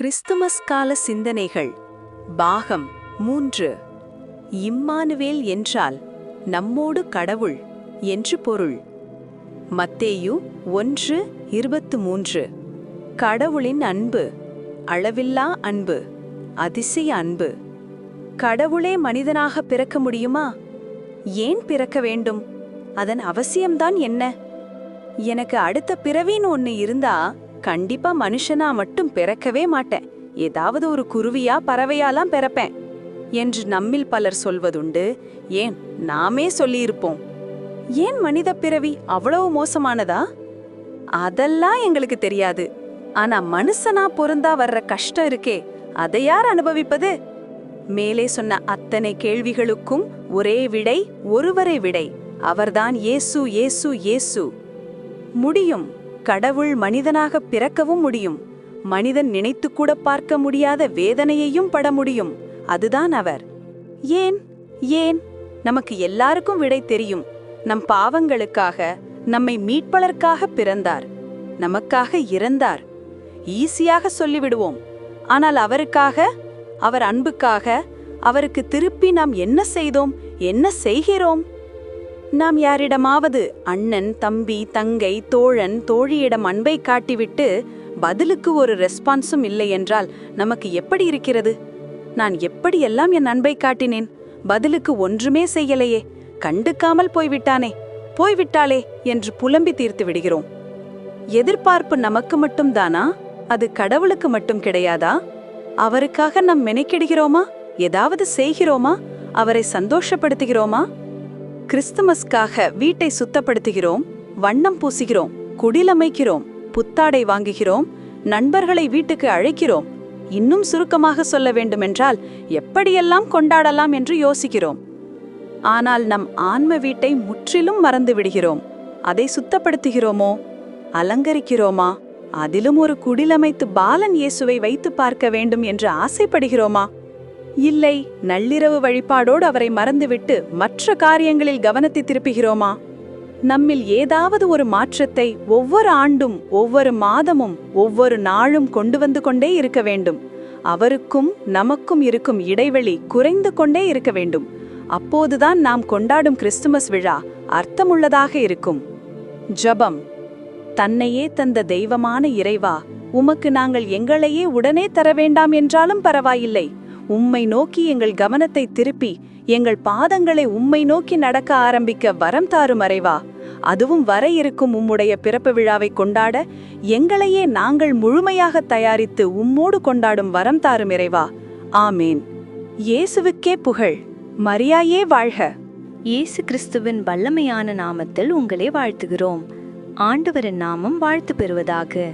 Christmas கால சிந்தனைகள். பாகம் மூன்று. இம்மானுவேல் என்றால் நம்மோடு கடவுள் என்று பொருள். மத்தேயு ஒன்று இருபத்து மூன்று கடவுளின் அன்பு அளவில்லா அன்பு அதிசய அன்பு. கடவுளே மனிதனாக பிறக்க முடியுமா? ஏன் பிறக்க வேண்டும்? அதன் அவசியம்தான் என்ன? எனக்கு அடுத்த பிறவின்னு ஒன்னு இருந்தா கண்டிப்பா மனுஷனா மட்டும் பிறக்கவே மாட்டேன். ஏதாவது ஒரு குருவியா பறவையாலாம் பிறப்பேன். என்று நம்மில் பலர் சொல்வதுண்டு ஏன் நாமே சொல்லியிருப்போம். ஏன் மனித பிறவி அவ்வளவு மோசமானதா? அதெல்லாம் எங்களுக்கு தெரியாது. ஆனா மனுஷனா பொருந்தா வர்ற கஷ்டம் இருக்கே அதை யார் அனுபவிப்பது? மேலே சொன்ன அத்தனை கேள்விகளுக்கும் ஒரே விடை ஒருவரே விடை. அவர்தான் ஏசு ஏசு ஏசு முடியும். கடவுள் மனிதனாக பிறக்கவும் முடியும். மனிதன் நினைத்து கூட பார்க்க முடியாத வேதனையையும் பட முடியும். அதுதான் அவர். ஏன்? ஏன்? நமக்கு எல்லாருக்கும் விடை தெரியும். நம் பாவங்களுக்காக நம்மை மீட்பதற்காக பிறந்தார். நமக்காக இறந்தார். ஈஸியாக சொல்லிவிடுவோம். ஆனால் அவருக்காக அவர் அன்புக்காக அவருக்கு திருப்பி நாம் என்ன செய்தோம் என்ன செய்கிறோம்? நாம் யாரிடமாவது அண்ணன் தம்பி தங்கை தோழன் தோழியிடம் அன்பை காட்டிவிட்டு பதிலுக்கு ஒரு ரெஸ்பான்ஸும் இல்லை என்றால் நமக்கு எப்படி இருக்கிறது? நான் எப்படியெல்லாம் என் அன்பை காட்டினேன்? பதிலுக்கு ஒன்றுமே செய்யலையே. கண்டுக்காமல் போய்விட்டானே. போய்விட்டாளே என்று புலம்பி தீர்த்து விடுகிறோம். எதிர்பார்ப்பு நமக்கு மட்டும் தானா? அது கடவுளுக்கு மட்டும் கிடையாதா? அவருக்காக நாம் மெனக்கெடுகிறோமா? ஏதாவது செய்கிறோமா? அவரை சந்தோஷப்படுத்துகிறோமா? கிறிஸ்துமஸ்க்காக வீட்டை சுத்தப்படுத்துகிறோம் வண்ணம் பூசுகிறோம் குடிலமைக்கிறோம் புத்தாடை வாங்குகிறோம் நண்பர்களை வீட்டுக்கு அழைக்கிறோம். இன்னும் சுருக்கமாக சொல்ல வேண்டுமென்றால் எப்படியெல்லாம் கொண்டாடலாம் என்று யோசிக்கிறோம். ஆனால் நம் ஆன்ம வீட்டை முற்றிலும் மறந்து விடுகிறோம். அதை சுத்தப்படுத்துகிறோமோ? அலங்கரிக்கிறோமா? அதிலும் ஒரு குடிலமைத்து பாலன் இயேசுவை வைத்து பார்க்க வேண்டும் என்று ஆசைப்படுகிறோமா? இல்லை நள்ளிரவு வழிபாடோடு அவரை மறந்துவிட்டு மற்ற காரியங்களில் கவனத்தை திருப்புகிறோமா? நம்மில் ஏதாவது ஒரு மாற்றத்தை ஒவ்வொரு ஆண்டும் ஒவ்வொரு மாதமும் ஒவ்வொரு நாளும் கொண்டு வந்து கொண்டே இருக்க வேண்டும். அவருக்கும் நமக்கும் இருக்கும் இடைவெளி குறைந்து கொண்டே இருக்க வேண்டும். அப்போதுதான் நாம் கொண்டாடும் கிறிஸ்துமஸ் விழா அர்த்தமுள்ளதாக இருக்கும். ஜபம். தன்னையே தந்த தெய்வமான இறைவா உமக்கு நாங்கள் எங்களையே உடனே தர வேண்டாம் என்றாலும் பரவாயில்லை. உம்மை நோக்கி எங்கள் கவனத்தை திருப்பி எங்கள் பாதங்களை உம்மை நோக்கி நடக்க ஆரம்பிக்க வரம் தாரும் அறைவா. அதுவும் வர இருக்கும் உம்முடைய பிறப்பு விழாவை கொண்டாட எங்களையே நாங்கள் முழுமையாக தயாரித்து உம்மோடு கொண்டாடும் வரம் தாரும் இறைவா. ஆமேன். இயேசுவுக்கே புகழ். மரியாயே வாழ்க. இயேசு கிறிஸ்துவின் வல்லமையான நாமத்தில் உங்களை வாழ்த்துகிறோம். ஆண்டவரின் நாமம் வாழ்த்து பெறுவதாக.